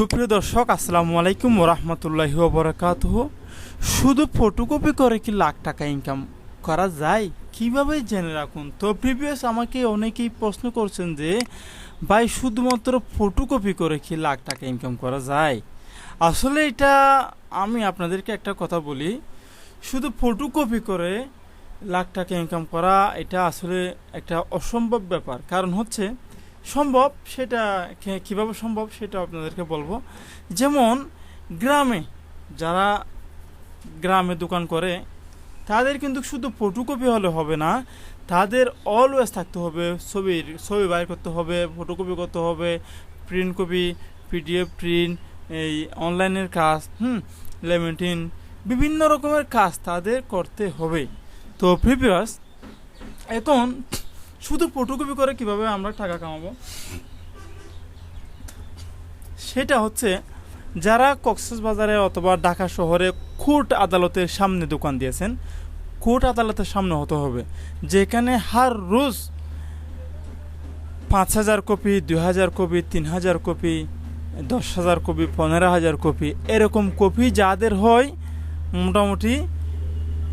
সুপ্রিয় দর্শক, আসসালামু আলাইকুম ওরহমতুল্লাহি ওবরাকাত শুধু ফটোকপি করে কি লাখ টাকা ইনকাম করা যায়? কীভাবে জেনে রাখুন? তো প্রিভিয়াস আমাকে অনেকেই প্রশ্ন করছেন যে, ভাই, শুধুমাত্র ফটোকপি করে কি লাখ টাকা ইনকাম করা যায়? আসলে এটা আমি আপনাদেরকে একটা কথা বলি। শুধু ফটোকপি করে লাখ টাকা ইনকাম করা, এটা আসলে একটা অসম্ভব ব্যাপার। কারণ হচ্ছে সম্ভব, সেটা কীভাবে সম্ভব সেটা আপনাদেরকে বলব। যেমন গ্রামে, যারা গ্রামে দোকান করে, তাদের কিন্তু শুধু ফটোকপি হলে হবে না, তাদের অলওয়েজ থাকতে হবে ছবির ছবি বাইর করতে হবে ফটোকপি করতে হবে প্রিন্ট কপি পিডিএফ প্রিন্ট এই অনলাইনের কাজ, হুম লেমেন্টিন বিভিন্ন রকমের কাজ তাদের করতে হবে। তো প্রিভিয়াস এখন শুধু ফটোকপি করে কীভাবে আমরা টাকা কামাবো? সেটা হচ্ছে যারা কক্সবাজারে অথবা ঢাকা শহরে কোর্ট আদালতের সামনে দোকান দিয়েছেন, কোর্ট আদালতের সামনে হতে হবে, যেখানে হার রোজ পাঁচ হাজার কপি, দুই হাজার কপি, তিন হাজার কপি, দশ হাজার কপি, পনেরো হাজার কপি, এরকম কপি যাদের হয়, মোটামুটি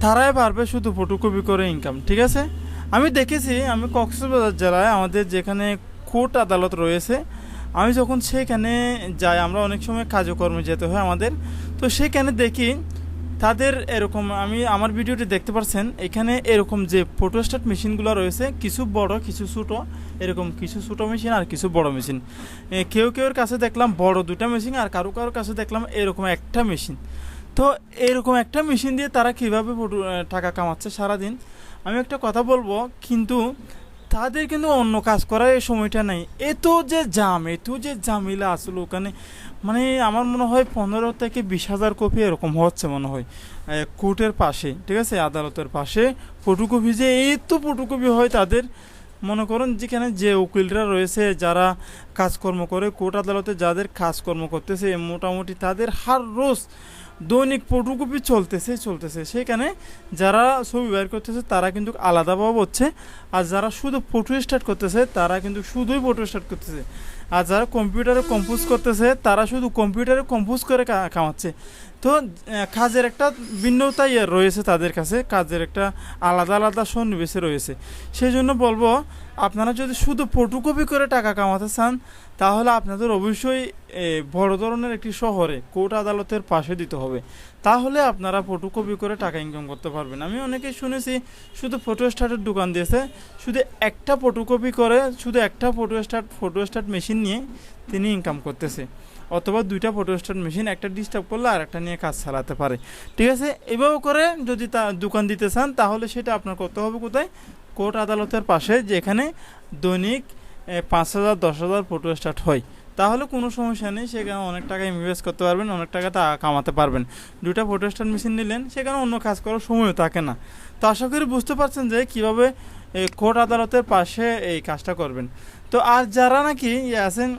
তারাই পারবে শুধু ফটোকপি করে ইনকাম ঠিক আছে? আমি দেখেছি, আমি কক্সবাজার জেলায় আমাদের যেখানে কোর্ট আদালত রয়েছে, আমি যখন সেখানে যাই, আমরা অনেক সময় কাজকর্মে যেতে হয় আমাদের। তো সেখানে দেখি তাদের এরকম, আমি আমার ভিডিওটি দেখতে পাচ্ছেন এখানে এরকম যে ফটোস্টাট মেশিনগুলো রয়েছে, কিছু বড়, কিছু ছোটো, এরকম কিছু ছোটো মেশিন আর কিছু বড় মেশিন কেউ কেউর কাছে দেখলাম বড় দুটা মেশিন আর কারও কারোর কাছে দেখলাম এরকম একটা মেশিন তো এরকম একটা মেশিন দিয়ে তারা কীভাবে টাকা কামাচ্ছে সারাদিন? আমি একটা কথা বলব, কিন্তু তাদের কিন্তু অন্য কাজ করার এই সময়টা নেই। এত যে জাম এত যে জামিলা আসলে ওখানে মানে আমার মনে হয় পনেরো থেকে বিশ হাজার কপি এরকম হচ্ছে মনে হয় কোর্টের পাশে, ঠিক আছে? আদালতের পাশে ফটোকপি যে এই তো ফটোকপি হয় তাদের, মনে করেন যেখানে যে উকিলরা রয়েছে, যারা কাজকর্ম করে, কোর্ট আদালতে যাদের কাজকর্ম করতেছে, মোটামুটি তাদের হার রোজ দৈনিক ফটোকপি চলতেছে চলতেছে। সেখানে যারা ছবি বের করতেছে, তারা কিন্তু আলাদাভাবে হচ্ছে। আর যারা শুধু ফটো স্টার্ট করতেছে, তারা কিন্তু শুধুই ফটো স্টার্ট করতেছে। আর যারা কম্পিউটারে কম্পোজ করতেছে, তারা শুধু কম্পিউটারে কম্পোজ করে কামাচ্ছে। তো কাজের একটা ভিন্নতা ইয়ে রয়েছে তাদের কাছে, কাজের একটা আলাদা আলাদা সন্নিবেশে রয়েছে। সেই জন্য বলব, আপনারা যদি শুধু ফটোকপি করে টাকা কামাতে চান তাহলে আপনাদের অবশ্যই বড় ধরনের একটি শহরে কোর্ট আদালতের পাশে দিতে হবে। তাহলে আপনারা ফটোকপি করে টাকা ইনকাম করতে পারবেন। আমি অনেকেই শুনেছি, শুধু ফটো স্টার্টের দোকান দিয়েছে, শুধু একটা ফটোকপি করে, শুধু একটা photostat photostat machine নিয়ে তিনি ইনকাম করতেছে। অথবা দুইটা ফটো স্টার্ট মেশিন একটা ডিস্টার্ব করলে আর একটা নিয়ে কাজ চালাতে পারে। ঠিক আছে? এভাবে করে যদি তা দোকান দিতে চান, তাহলে সেটা আপনার করতে হবে কোথায়? কোর্ট আদালতের পাশে, যেখানে দৈনিক পাঁচ হাজার, দশ হাজার ফটো স্টার্ট হয়। তাহলে কোনো সমস্যা নেই, সেখানে অনেক টাকা ইনভেস্ট করতে পারবেন, অনেক টাকা কামাতে পারবেন। দুটা ফটো স্টার্ট মেশিন নিলেন, সেখানে অন্য কাজ করার সময়ও থাকে না। তো আশা করি বুঝতে পারছেন যে কীভাবে কোর্ট আদালতের পাশে এই কাজটা করবেন। তো আর যারা নাকি আছেন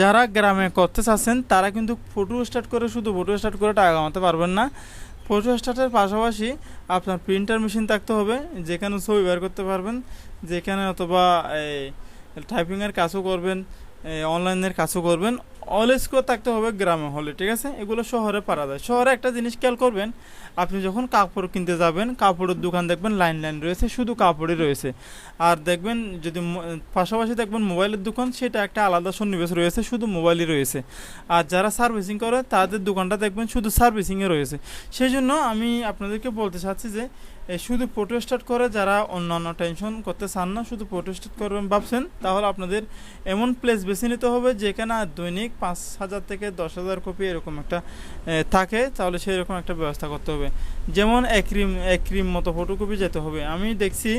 যারা গ্রামে করতে চাচ্ছেন, তারা কিন্তু ফটো স্টার্ট করে শুধু ফটো স্টার্ট করে টাকা কামাতে পারবেন না। ফটো স্টার্টের পাশাপাশি আপনার প্রিন্টার মেশিন থাকতে হবে, যেখানে ছবি বের করতে পারবেন, যেখানে অথবা, এই টাইপিংয়ের কাজও করবেন অনলাইনের কাজও করবেন। অলওয়েজ থাকতে হবে গ্রামে হলে, ঠিক আছে? এগুলো শহরে পারা যায়। শহরে একটা জিনিস খেয়াল করবেন, আপনি যখন কাপড় কিনতে যাবেন, কাপড়ের দোকান দেখবেন লাইন লাইন রয়েছে, শুধু কাপড়ই রয়েছে। আর দেখবেন যদি পাশাপাশি দেখবেন মোবাইলের দোকান, সেটা একটা আলাদা সন্নিবেশ রয়েছে, শুধু মোবাইলই রয়েছে। আর যারা সার্ভিসিং করে, তাদের দোকানটা দেখবেন শুধু সার্ভিসিংয়ে রয়েছে। সেই জন্য আমি আপনাদেরকে বলতে চাচ্ছি যে শুধু ফটো স্টার্ট করে যারা অন্যান্য টেনশন করতে চান না, শুধু ফটো স্টার্ট করবেন ভাবছেন, তাহলে আপনাদের এমন প্লেস বেছে নিতে হবে যেখানে দৈনিক পাঁচ হাজার থেকে দশ হাজার কপি এরকম একটা থাকে, তাহলে সেই রকম একটা ব্যবস্থা করতে হবে। যেমন একরিম একরিম মতো ফটোকপি যেতে হবে। আমি দেখছি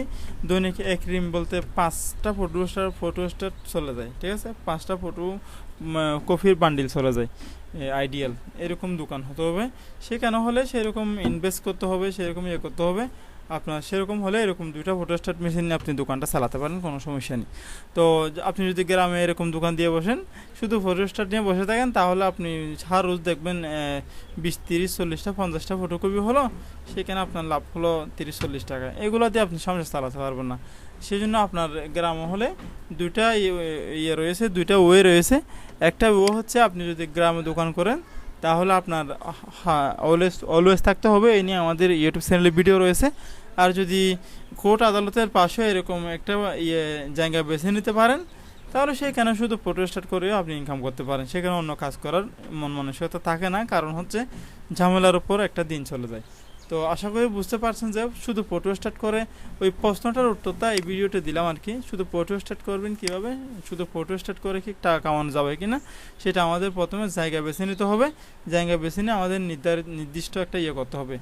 দৈনিক একরিম বলতে পাঁচটা ফটো স্টার ফটো স্টার চলে যায়, ঠিক আছে? পাঁচটা ফটো কপির বান্ডিল চলে যায়। আইডিয়াল এরকম দোকান হতে হবে। সেখানে হলে সেরকম ইনভেস্ট করতে হবে, সেরকম ইয়ে করতে হবে। আপনার সেরকম হলে এরকম দুইটা ফটোস্টাট মেশিন নিয়ে আপনি দোকানটা চালাতে পারেন, কোনো সমস্যা নেই। তো আপনি যদি গ্রামে এরকম দোকান দিয়ে বসেন, শুধু ফটোস্টাট নিয়ে বসে থাকেন, তাহলে আপনি সার রোজ দেখবেন বিশ, তিরিশ, চল্লিশটা, পঞ্চাশটা ফটোকপি হলো, সেখানে আপনার লাভ হলো তিরিশ, চল্লিশ টাকা। এগুলো দিয়ে আপনি সংসার চালাতে পারবেন না। সেই জন্য আপনার গ্রাম হলে দুইটা ইয়ে- ইয়ে রয়েছে, দুইটা ওয়ে রয়েছে। একটা ও হচ্ছে আপনি যদি গ্রামে দোকান করেন তাহলে আপনার হ্যাঁ অলওয়েজ অলওয়েজ থাকতে হবে। এই নিয়ে আমাদের ইউটিউব চ্যানেলে ভিডিও রয়েছে। আর যদি কোর্ট আদালতের পাশে এরকম একটা ইয়ে জায়গা বেছে নিতে পারেন, তাহলে সেখানে শুধু ফটো স্টার্ট করেও আপনি ইনকাম করতে পারেন। সেখানে অন্য কাজ করার মন মানসিকতা থাকে না। কারণ হচ্ছে ঝামেলার উপর একটা দিন চলে যায়। তো আশা করি বুঝতে পারছেন যে শুধু ফটো স্টার্ট করে ওই প্রশ্নটার উত্তরটা এই ভিডিওতে দিলাম আর কি। শুধু ফটো স্টার্ট করবেন কীভাবে? শুধু ফটো স্টার্ট করে কি টাকা কামানো যাবে কি না? সেটা আমাদের প্রথমে জায়গা বেছে নিতে হবে। জায়গা বেছে নিয়ে আমাদের নির্ধারিত নির্দিষ্ট একটা ইয়ে করতে হবে।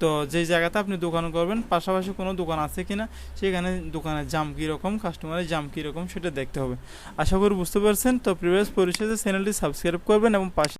তো যেই জায়গাতে আপনি দোকান করবেন, পাশাপাশি কোনো দোকান আছে কিনা সেখানে দোকানের জাম কীরকম কাস্টমারের জাম কীরকম সেটা দেখতে হবে। আশা করি বুঝতে পারছেন। তো প্রিভিয়াস পরিষদের চ্যানেলটি সাবস্ক্রাইব করবেন এবং পাশে